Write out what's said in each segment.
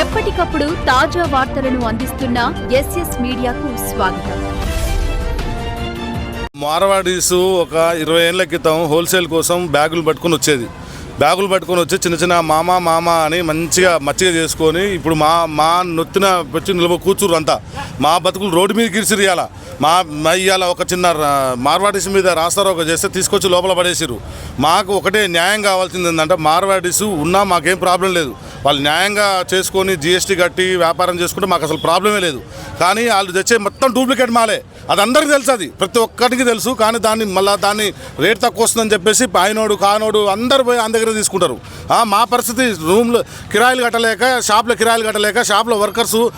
ఎప్పటికప్పుడు తాజా వార్తలను అందిస్తున్న ఎస్ఎస్ మీడియాకు స్వాగతం. మార్వాడీస్ ఒక ఇరవై ఏళ్ళ క్రితం హోల్సేల్ కోసం బ్యాగులు పట్టుకొని వచ్చేది. బ్యాగులు పట్టుకొని వచ్చి చిన్న చిన్న మామ మామ అని మంచిగా మచ్చిగా చేసుకొని ఇప్పుడు మా మా నొత్తిన వచ్చి నిలబ కూర్చురు అంతా. మా బతుకులు రోడ్డు మీద గిరిసిరు ఇవాళ మా మా ఇవాళ ఒక చిన్న మార్వాడీస్ మీద రాస్తారోక చేస్తే తీసుకొచ్చి లోపల పడేసిరు మాకు ఒకటే న్యాయం కావాల్సింది ఏంటంటే మార్వాడీస్ ఉన్నా మాకేం ప్రాబ్లం లేదు. వాళ్ళు న్యాయంగా చేసుకొని జిఎస్టీ కట్టి వ్యాపారం చేసుకుంటే మాకు అసలు ప్రాబ్లమే లేదు. కానీ వాళ్ళు తెచ్చే మొత్తం డూప్లికేట్ మాలే. అది అందరికీ తెలుసు అది. ప్రతి ఒక్కరికి తెలుసు. కానీ దాన్ని మళ్ళీ దాన్ని రేట్ తక్కువ వస్తుందని చెప్పేసి ఆయనోడు కానోడు అందరు పోయి ఆయన దగ్గర తీసుకుంటారు. మా పరిస్థితి రూమ్లో కిరాయిలు కట్టలేక షాప్లో కిరాయిలు కట్టలేక షాప్లో వర్కర్స్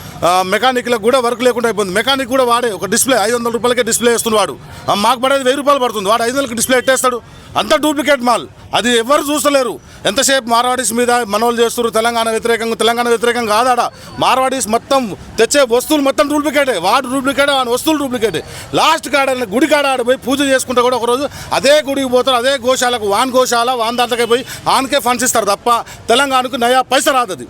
మెకానిక్లకు కూడా వర్క్ లేకుండా అయిపోయింది. మెకానిక్ కూడా వాడే. ఒక డిస్ప్లే ఐదు వందల రూపాయలకే డిస్ప్లే వేస్తున్నాడు వాడు. ఆ, మాకు పడేది వెయ్యి రూపాయలు పడుతుంది. వాడు ఐదు వందలకి డిస్ప్లే ఎట్టేస్తాడు? అంతా డూప్లికేట్ మాల్. అది ఎవరు చూస్తలేరు. ఎంతసేపు మార్వాడీస్ మీద మనోళ్ళు చేస్తారు తెలంగాణ వ్యతిరేకంగా తెలంగాణ వ్యతిరేకం కాదాడ? మార్వాడీస్ మొత్తం తెచ్చే వస్తువులు మొత్తం డూప్లికేటే. వాడు డూప్లికేటే వాడి వస్తువులు డూప్లికేటే. లాస్ట్ కాడ గుడి కాడ ఆడ పోయి పూజ చేసుకుంటే కూడా ఒకరోజు అదే గుడికి పోతారు అదే గోశాలకు వాన్ గోశాల వాన్ దాంట్లోకి పోయి ఆన్కే ఫండ్స్ ఇస్తారు తప్ప తెలంగాణకు నయా పైస రాదది.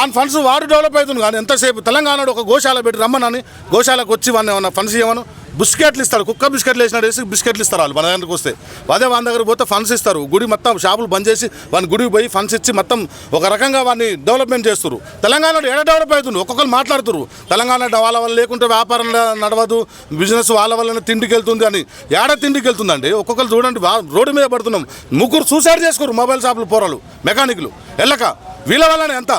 ఆన్ ఫండ్స్ వాడు డెవలప్ అవుతుంది కానీ ఎంతసేపు తెలంగాణలో ఒక గోశాల పెట్టి రమ్మనని గోశాలకు వచ్చి వాడిని ఏమన్నా ఫండ్స్ ఇవ్వను బిస్కెట్లు ఇస్తారు కుక్క బిస్కెట్లు వేసినాడు వేసి బిస్కెట్లు ఇస్తారు వాళ్ళు మన దగ్గరకు వస్తే. అదే వాళ్ళ దగ్గర పోతే ఫండ్స్ ఇస్తారు. గుడి మొత్తం షాపులు బంద్ చేసి వాని గుడికి పోయి ఫండ్స్ ఇచ్చి మొత్తం ఒక రకంగా వాడిని డెవలప్మెంట్ చేస్తారు తెలంగాణలో ఎడ డెవలప్ అవుతుంది ఒక్కొక్కరు మాట్లాడుతారు తెలంగాణ వాళ్ళ వల్ల లేకుంటే వ్యాపారం నడవదు బిజినెస్ వాళ్ళ వల్లనే తిండికి వెళ్తుంది అని. ఏడ తిండికి వెళ్తుందండి ఒక్కొక్కరు చూడండి రోడ్డు మీద పడుతున్నాం. ముగ్గురు సూసైడ్ చేసుకోరు మొబైల్ షాపులు పోరాలు మెకానిక్లు. వెళ్ళక వీళ్ళ వల్లనే ఎంత?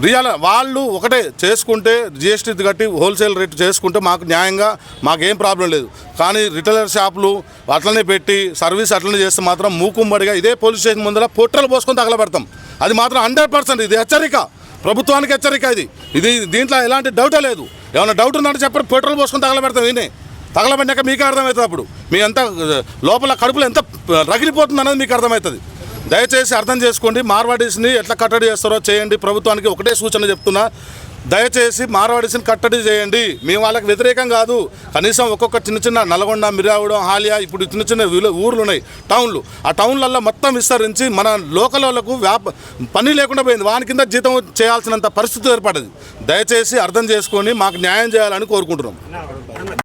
రియాల వాళ్ళు ఒకటే చేసుకుంటే జిఎస్టీ కట్టి హోల్సేల్ రేట్ చేసుకుంటే మాకు న్యాయంగా మాకేం ప్రాబ్లం లేదు. కానీ రిటైలర్ షాపులు అట్లనే పెట్టి సర్వీస్ అట్లనే చేస్తే మాత్రం మూకుమ్మడిగా ఇదే పోలీస్ స్టేషన్ ముందర పొట్టలు పోసుకొని తగలబెడతాం. అది మాత్రం హండ్రెడ్ పర్సెంట్ ఇది హెచ్చరిక. ప్రభుత్వానికి హెచ్చరిక ఇది. ఇది దీంట్లో ఎలాంటి డౌటే లేదు. ఏమైనా డౌట్ ఉందంటే చెప్పండి పెట్రోల్ పోసుకొని తగలబెడతాం ఈయనే. తగలబడినాక మీకు అర్థమవుతుంది అప్పుడు. మీ ఎంత లోపల కడుపులో ఎంత రగిలిపోతుంది అనేది మీకు అర్థమవుతుంది. దయచేసి అర్థం చేసుకోండి మార్వాడీస్ని ఎట్లా కట్టడి చేస్తారో చేయండి. ప్రభుత్వానికి ఒకటే సూచన చెప్తున్నా దయచేసి మార్వాడీస్ని కట్టడి చేయండి. మేము వాళ్ళకి వ్యతిరేకం కాదు. కనీసం ఒక్కొక్క చిన్న చిన్న నల్గొండ మిరావడం హాలియా ఇప్పుడు చిన్న చిన్న ఊర్లు ఉన్నాయి టౌన్లు. ఆ టౌన్లలో మొత్తం విస్తరించి మన లోకల్ వాళ్ళకు వ్యాప పని లేకుండా పోయింది. వాని కింద జీతం చేయాల్సినంత పరిస్థితి ఏర్పడింది. దయచేసి అర్థం చేసుకొని మాకు న్యాయం చేయాలని కోరుకుంటున్నాం.